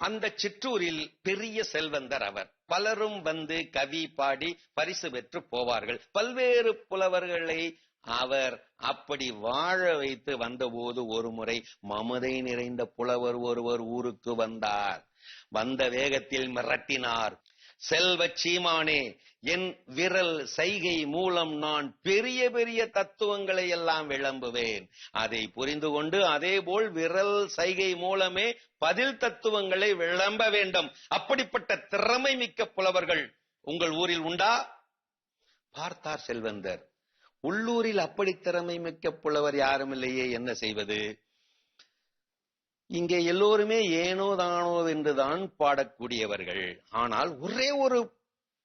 அந்த சிற்றூரில் பெரிய செல்வந்தர் அவர். பலரும் வந்து கவி பாடி பரிசு பெற்று போவார்கள். பல்வேறு புலவர்களை அவர் அப்படி வாழ வைத்து வந்தபோது ஒரு முறை மமதை நிறைந்த புலவர் ஒருவர் ஊருக்கு வந்தார். வந்த வேகத்தில் மிரட்டினார். செல்வ சீமானே என் விரல் சைகை மூலம் நான் பெரிய பெரிய தத்துவங்களை எல்லாம் விளம்புவேன். அதை புரிந்து கொண்டு அதே போல் விரல் சைகை மூலமே பதில் தத்துவங்களை விளம்ப வேண்டும். அப்படிப்பட்ட திறமை மிக்க புலவர்கள் உங்கள் ஊரில் உண்டா? பார்த்தார் செல்வந்தர். உள்ளூரில் அப்படி திறமை மிக்க புலவர் யாரும் இல்லையே என்ன செய்வது? இங்கே எல்லோருமே ஏனோ தானோ என்றுதான் பாடக்கூடியவர்கள். ஆனால் ஒரே ஒரு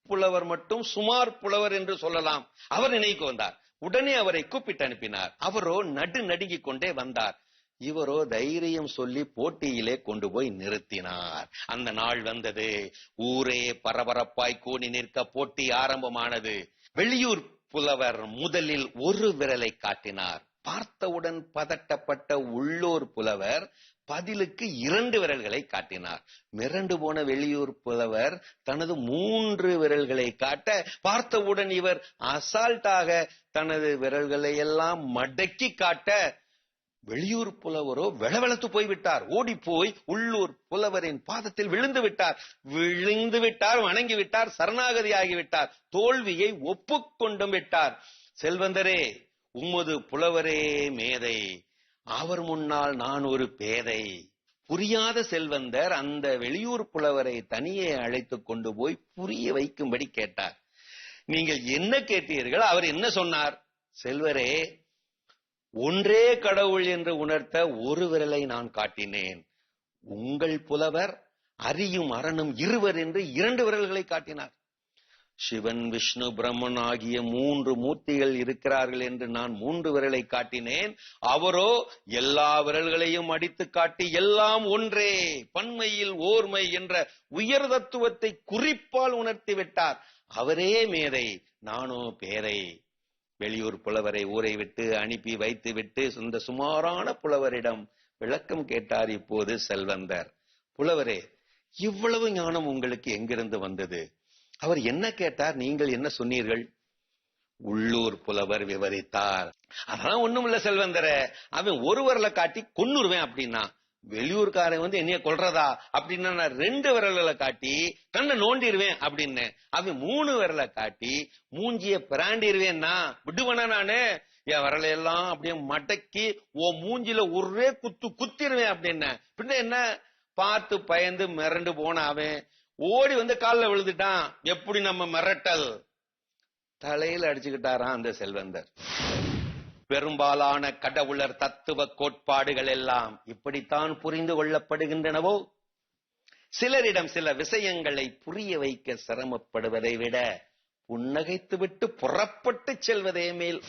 புலவர் மட்டும் சுமார் புலவர் என்று சொல்லலாம். அவர் நினைவுக்கு வந்தார். உடனே அவரை கூப்பிட்டு அனுப்பினார். அவரோ நடு நடுங்கிக் கொண்டே வந்தார். இவரோ தைரியம் சொல்லி போட்டியிலே கொண்டு போய் நிறுத்தினார். அந்த நாள் வந்தது. ஊரே பரபரப்பாய் கூடி நிற்க போட்டி ஆரம்பமானது. வெளியூர் புலவர் முதலில் ஒரு விரலை காட்டினார். பார்த்தவுடன் பதட்டப்பட்ட உள்ளூர் புலவர் பதிலுக்கு இரண்டு விரல்களை காட்டினார். மிரண்டு போன வெளியூர் புலவர் தனது மூன்று விரல்களை காட்ட பார்த்தவுடன் இவர் அசால்ட்டாக தனது விரல்களை எல்லாம் மடக்கி காட்ட வெளியூர் புலவரோ வெளவெளத்து போய்விட்டார். ஓடி போய் உள்ளூர் புலவரின் பாதத்தில் விழுந்து விட்டார். விழுந்து விட்டார் வணங்கி விட்டார் சரணாகதி ஆகிவிட்டார். தோல்வியை ஒப்புக்கொண்டும் விட்டார். செல்வந்தரே உமது புலவரே மேதை அவர் முன்னால் நான் ஒரு பேதை. புரியாத செல்வந்தர் அந்த வெளியூர் புலவரை தனியே அழைத்துக் கொண்டு போய் புரிய வைக்கும்படி கேட்டார். நீங்கள் என்ன கேட்டீர்கள்? அவர் என்ன சொன்னார்? செல்வரே ஒன்றே கடவுள் என்று உணர்த்த ஒரு விரலை நான் காட்டினேன். உங்கள் புலவர் அரியும் அரணும் இருவர் என்று இரண்டு விரல்களை காட்டினார். சிவன் விஷ்ணு பிரம்மன் ஆகிய மூன்று மூர்த்திகள் இருக்கிறார்கள் என்று நான் மூன்று விரலை காட்டினேன். அவரோ எல்லா விரல்களையும் அடித்து காட்டி எல்லாம் ஒன்றே பன்மையில் ஓர்மை என்ற உயர் தத்துவத்தை குறிப்பால் உணர்த்தி விட்டார். அவரே மேதை நானோ பேரை வெளியூர் புலவரை ஊரை விட்டு அனுப்பி வைத்து விட்டு இந்த சுமாரான புலவரிடம் விளக்கம் கேட்டார் இப்போது செல்வந்தர். புலவரே இவ்வளவு ஞானம் உங்களுக்கு எங்கிருந்து வந்தது? அவர் என்ன கேட்டார்? நீங்கள் என்ன சொன்னீர்கள்? உள்ளூர் புலவர் விவரித்தார். அதெல்லாம் ஒண்ணும் இல்ல செல்வந்தர. அவன் ஒரு விரலை காட்டி கொன்னுருவேன் அப்படின்னா வெளியூர்காரன் வந்து என்னைய கொல்றதா அப்படின்னா நான் ரெண்டு விரல்களை காட்டி கண்ணை நோண்டிடுவேன் அப்படின்னு. அவன் மூணு விரலை காட்டி மூஞ்சிய பிராண்டிடுவேன்னா விடுவனா நானு? என் விரலை எல்லாம் அப்படியே மடக்கி ஓ மூஞ்சில ஒரே குத்து குத்திடுவேன் அப்படின்னு. பின்ன என்ன? பார்த்து பயந்து மிரண்டு போன அவன். ஓடி வந்து காலில் விழுந்துட்டான். எப்படி நம்ம மிரட்டல்? தலையில அடிச்சுக்கிட்டாராம் அந்த செல்வந்தர். பெரும்பாலான கடவுளர் தத்துவ கோட்பாடுகள் எல்லாம் இப்படித்தான் புரிந்து கொள்ளப்படுகின்றனவோ? சிலரிடம் சில விஷயங்களை புரிய வைக்க சிரமப்படுவதை விட புன்னகைத்துவிட்டு புறப்பட்டு செல்வதே மேல்.